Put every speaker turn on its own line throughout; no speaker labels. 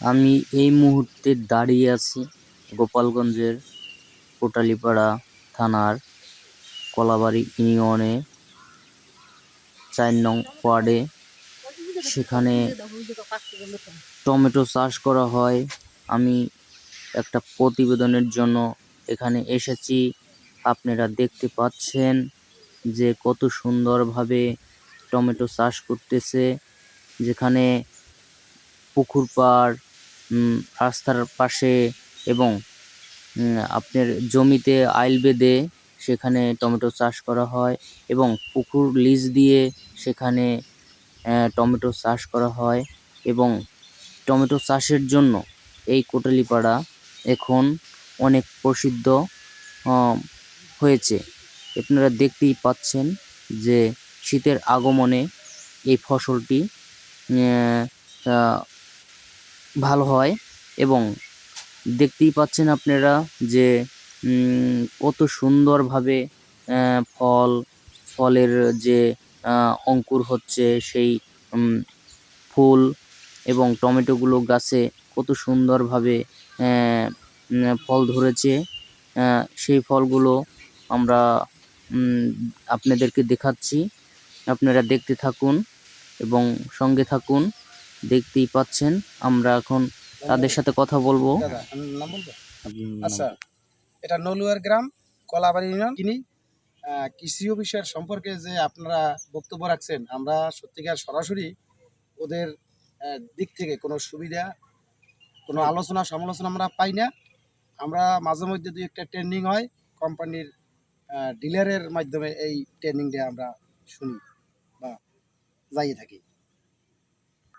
আমি এই মুহূর্তে দাঁড়িয়ে আছি গোপালগঞ্জের কোটালীপাড়া থানার কলাবাড়ি ইউনিয়নে চার নং ওয়ার্ডে। সেখানে টমেটো চাষ করা হয়। আমি একটা প্রতিবেদনের জন্য এখানে এসেছি। আপনারা দেখতে পাচ্ছেন যে কত সুন্দরভাবে টমেটো চাষ করতেছে। যেখানে পুকুর পাড় রাস্তার পাশে এবং আপনার জমিতে আইল বেঁধে সেখানে টমেটো চাষ করা হয় এবং পুকুর লিজ দিয়ে সেখানে টমেটো চাষ করা হয় এবং টমেটো চাষের জন্য এই কোটালীপাড়া এখন অনেক প্রসিদ্ধ হয়েছে। আপনারা দেখতেই পাচ্ছেন যে শীতের আগমনে এই ফসলটি ভালো হয় এবং দেখতেই পাচ্ছেন আপনারা যে কত সুন্দরভাবে ফল, ফলের যে অঙ্কুর হচ্ছে সেই ফুল এবং টমেটোগুলো গাছে কত সুন্দরভাবে ফল ধরেছে। সেই ফলগুলো আমরা আপনাদেরকে দেখাচ্ছি। আপনারা দেখতে থাকুন এবং সঙ্গে থাকুন। দেখতেই পাচ্ছেন আমরা এখন তাদের সাথে কথা বলব।
আচ্ছা এটা নলুয়ার গ্রাম কলাবাড়ি ইউনিয়ন। আহ, কৃষি অফিসের সম্পর্কে যে আপনারা বক্তব্য রাখছেন আমরা সত্যিকার সরাসরি ওদের দিক থেকে কোনো সুবিধা কোনো আলোচনা সমালোচনা আমরা পাই না। আমরা মাঝে মধ্যে দুই একটা ট্রেনিং হয় কোম্পানির ডিলারের মাধ্যমে এই ট্রেনিংটা আমরা শুনি বা যাইয়ে থাকি।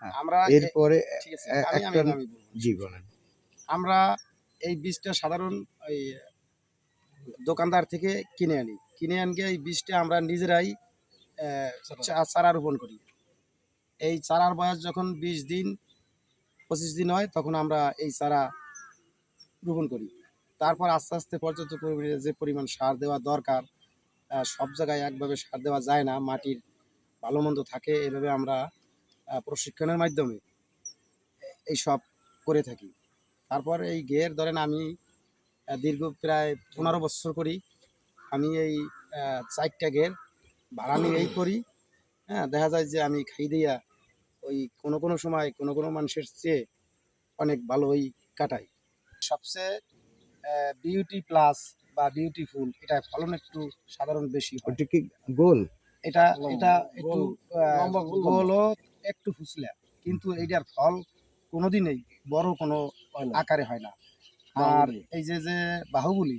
আমরা
এরপরে একটা- জি বলেন।
আমরা এই বীজটা সাধারণ ওই দোকানদার থেকে কিনে আনি। কিনে আনকে এই বীজটা আমরা নিজেরাই চারা। রোপণ করি। এই চারার বয়স যখন বিশ দিন পঁচিশ দিন হয় তখন আমরা এই চারা রোপণ করি। তারপর আস্তে আস্তে পর্যাপ্ত পরিমাণে যে পরিমাণ সার দেওয়া দরকার সব জায়গায় একভাবে সার দেওয়া যায় না মাটির ভালো মন্দ থাকে এভাবে আমরা প্রশিক্ষণের মাধ্যমে এই সব করে থাকি। তারপর এই গের ধরেন আমি দীর্ঘ প্রায় পনেরো বছর করি। আমি এই চারটা গের ভাড়া নিয়েই করি। হ্যাঁ দেখা যায় যে আমি খাই দিয়া ওই কোনো কোনো সময় কোনো কোনো মানুষের চেয়ে অনেক ভালোই কাটাই। সবচেয়ে বিউটি প্লাস বা বিউটিফুল এটা ফলন একটু সাধারণ বেশি
কি গোল?
এটা এটা একটু। গোলও একটু ফুসলা কিন্তু এইটার ফল কোনোদিনই বড় কোনো আকারে হয় না। আর এই যে যে বাহুবলি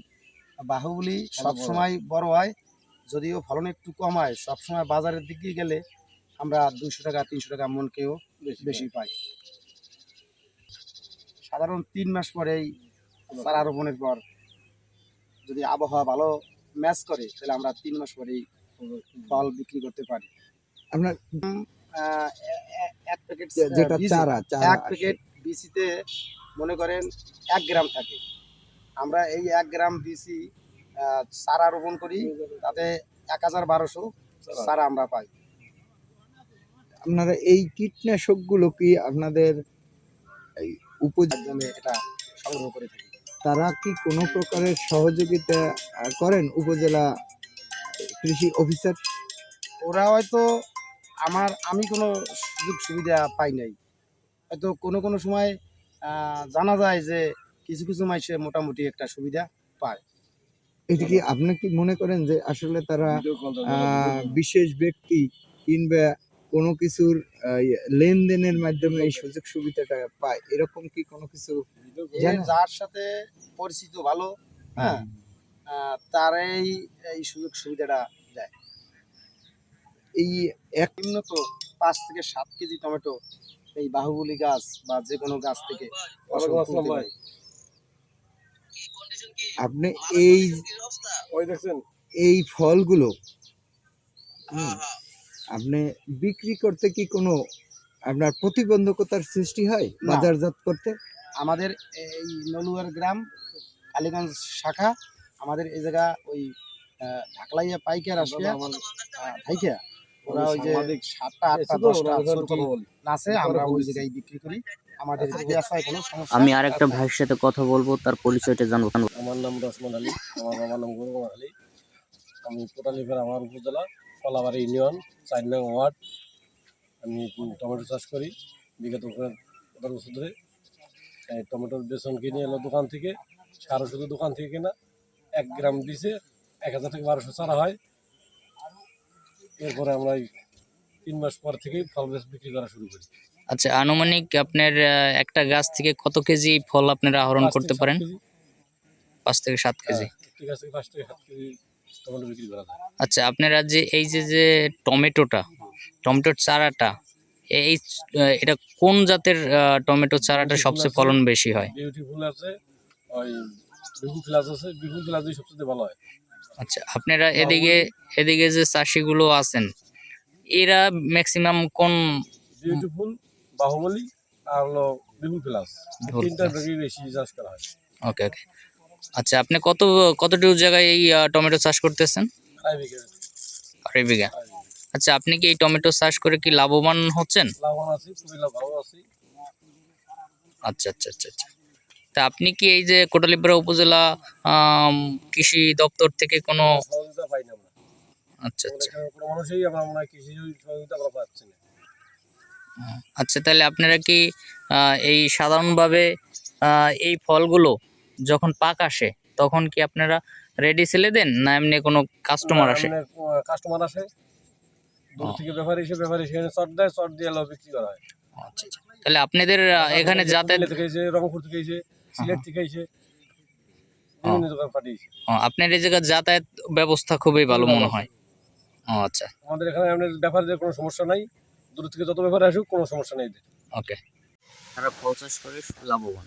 বাহুবলি
বড়।
সব সময় বড় হয় যদিও ফলন একটু কম হয় সব সময় বাজারের দিকে গেলে আমরা দুশো টাকা তিনশো টাকা মনকেও বেশি পাই। সাধারণ তিন মাস পরেই চারা রোপণের পর যদি আবহাওয়া ভালো ম্যাচ করে তাহলে আমরা তিন মাস পরেই ফল বিক্রি করতে পারি।
আপনার
এক প্যাকেট
যেটা চারা চারা
এক প্যাকেট বিসিতে মনে করেন এক গ্রাম থাকে। আমরা এই এক গ্রাম বিসি আহ, চারা রোপণ করি তাতে এক হাজার বারোশো চারা। আমরা পাই।
আপনারা এই কীটনাশকগুলো কি আপনাদের এই উপজ
এটা সংগ্রহ করে থাকি।
তারা কি কোনো প্রকারের সহযোগিতা করেন উপজেলা কৃষি অফিসার?
ওরা হয়তো আমার আমি কোনো সুযোগ সুবিধা পাই নাই। হয়তো কোনো কোনো সময় জানা যায় যে কিছু কিছু মাসে মোটামুটি একটা সুবিধা পায়।
এটা কি আপনি কি মনে করেন যে আসলে তারা বিশেষ ব্যক্তি কিংবা কোনো কিছুর লেনদেনের মাধ্যমে এই সুযোগ সুবিধাটা পায়? এরকম কি কোনো কিছু
যার সাথে পরিচিত ভালো হ্যাঁ। আহ, তারাই এই সুযোগ সুবিধাটা দেয়।
এই এক
নিম্নত পাঁচ থেকে সাত কেজি টমেটো এই বাহুবলি গাছ বা যে কোনো গাছ থেকে।
আপনি এই
ওই দেখছেন।
এই ফলগুলো আপনি বিক্রি করতে কি কোনো আপনার প্রতিবন্ধকতার সৃষ্টি হয়। বাজারজাত করতে?
আমাদের এই নলুয়ার গ্রাম কালীগঞ্জ শাখা আমাদের এই জায়গা ওই আহ, ঢাকলাইয়া পাইকার আসিয়া আহ, থাইকা। ওরা ওই যে সাতটা আটটা দশটা ছুটি নাচে আমরা ওই জায়গায় বিক্রি করি। আমাদের ব্যবসায় কোনো সমস্যা
আমি আরেকটা ভাইয়ের সাথে কথা বলব তার পরিচয়টা জানব।
আমার নাম রসমান আলী আমার বাবার নাম গৌরব আলী। আমি কোটালিপার আমার উপজেলা কলাবাড়ি ইউনিয়ন চার নং ওয়ার্ড। আমি টমেটো চাষ করি বিগত পনেরো বছর ধরে। এই টমেটোর বেসন কিনে এলো দোকান থেকে সারও শুধু দোকান থেকে কেনা। এক গ্রাম দিছে এক হাজার থেকে বারোশো চারা হয়। এরপরে আমরা তিন মাস পর থেকেই ফল বেশ বিক্রি করা শুরু করি।
আচ্ছা আনুমানিক আপনার একটা গাছ থেকে কত কেজি ফল আপনারা আহরণ করতে পারেন? পাঁচ থেকে সাত কেজি।
হ্যাঁ, গাছ থেকে পাঁচ থেকে সাত কেজি টমেটো বিক্রি করা যায়।
আচ্ছা আপনারা যে এই যে যে টমেটোটা টমেটোর চারাটা এই এটা কোন জাতের টমেটো চারাটা সবচেয়ে ফলন বেশি হয়?
বিউটিফুল আছে ওই বিহু প্লাস আছে বিহু প্লাসই সবচেয়ে ভালো হয়।
আচ্ছা আপনারা এদিকে এদিকে যে চাষিগুলো আছেন এরা ম্যাক্সিমাম কোন
বিউটিফুল বাহুবলী আর হলো বিহু প্লাস।
plus।
বেশি বেশি চাষ করা হয়।
ওকে ওকে। আচ্ছা আপনি কত কতটুকু জায়গায় এই টমেটো চাষ করতেছেন?
আড়াই বিঘা।
আচ্ছা আপনি কি এই টমেটো চাষ করে কি লাভবান হচ্ছেন?
লাভবান আছি খুবই লাভ ভালো আছি।
আচ্ছা আচ্ছা আচ্ছা আচ্ছা। তা আপনি কি এই যে কোটালীপাড়া উপজেলা কৃষি দপ্তর থেকে কোনো আচ্ছা আচ্ছা। আচ্ছা তাহলে আপনারা কি এই সাধারণভাবে এই ফলগুলো যখন পাক আসে তখন কি আপনারা রেডি সেলে দেন? না এমনি কোনো কাস্টমার আসে?
কাস্টমার আসে। দূর
ও।
থেকে ব্যাপারী এসে ব্যাপারী সেখানে চট দেয় চট দিয়ে বিক্রি করা হয়।
আচ্ছা তাহলে আপনাদের এখানে যাতায়াত
রংপুর থেকে এসে সিলেট থেকে এসে বিভিন্ন জায়গায় পাঠিয়েছে।
আপনার এই জায়গার যাতায়াত ব্যবস্থা খুবই ভালো মনে হয়। ও আচ্ছা।
আমাদের এখানে আমাদের ব্যাপারে কোনো সমস্যা নাই দূর থেকে যত ব্যাপারে আসুক কোনো সমস্যা নেই
ওকে। তারা ফল চাষ করে লাভবান।